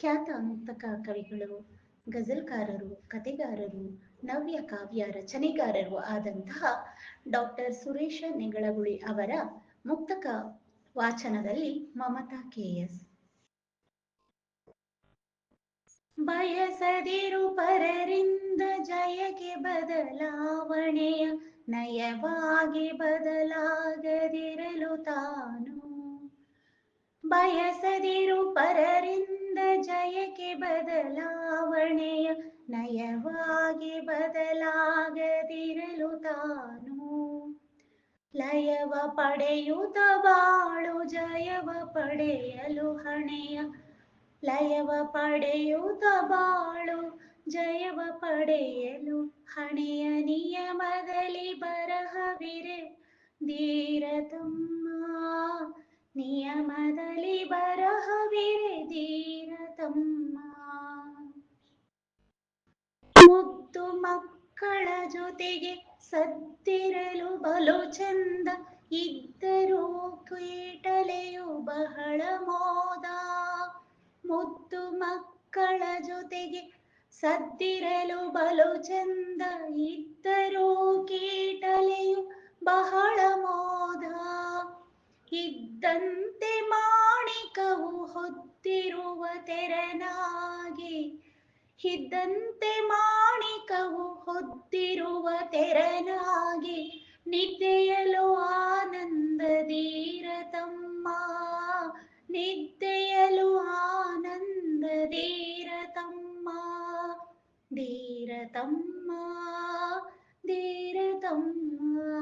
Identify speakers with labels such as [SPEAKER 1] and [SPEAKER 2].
[SPEAKER 1] ಖ್ಯಾತ ಮುಕ್ತಕ ಕವಿಗಳು, ಗಜಲ್ಕಾರರು ಕತೆಗಾರರು ನವ್ಯ ಕಾವ್ಯ ರಚನೆಗಾರರು ಆದಂತಹ ಡಾಕ್ಟರ್ ಸುರೇಶ ನೆಗಳಗುಳಿ ಅವರ ಮುಕ್ತಕ ವಾಚನದಲ್ಲಿ ಮಮತಾ ಕೆಎಸ್ ಬಯಸದಿರು ಪರರಿಂದ ಜಯಕ್ಕೆ ಬದಲಾವಣೆಯ ನಯವಾಗಿ ಬದಲಾಗದಿರಲು ತಾನು ಬಯಸದಿರು ಪರರಿಂದ ಜಯಕ್ಕೆ ಬದಲಾವಣೆಯ ನಯವಾಗಿ ಬದಲಾಗದಿರಲು ತಾನು. ಲಯವ ಪಡೆಯುತ್ತ ಬಾಳು, ಜಯವ ಪಡೆಯಲು ಹಣೆಯ. ಲಯವ ಪಡೆಯುತ್ತ ಬಾಳು, ಜಯವ ಪಡೆಯಲು ಹಣೆಯ ನಿಯಮದಲ್ಲಿ ಬರಹವಿರೆ. ಧೀರತಮ್ಮ, ನಿಯಮದಲ್ಲಿ ಬರಹವಿರೆ. ಧೀರತಮ್ಮ ಮುದ್ದು ಮಕ್ಕಳ ಜೊತೆಗೆ ಸತ್ತಿರಲು ಬಲು ಚಂದ ಇದ್ದರೂ ಕೀಟಲೆಯು ಬಹಳ ಮೋದ. ಮುದ್ದು ಮಕ್ಕಳ ಜೊತೆಗೆ ಸದ್ದಿರಲು ಬಲು ಚಂದ ಇದ್ದರೂ ಕೀಟಲೆಯು ತಂತೆ ಮಾಣಿಕವು ಹೊತ್ತಿರುವ ತೆರನಾಗಿ. ಹಿದಂತೆ ಮಾಣಿಕವು ಹೊತ್ತಿರುವ ತೆರನಾಗೆ. ನಿದ್ದೆಯಲು ಆನಂದದೀರತಮ್ಮ ನಿದ್ದೆಯಲು ಆನಂದದೀರತಮ್ಮ ಧೀರತಮ್ಮ ಧೀರತಮ್ಮ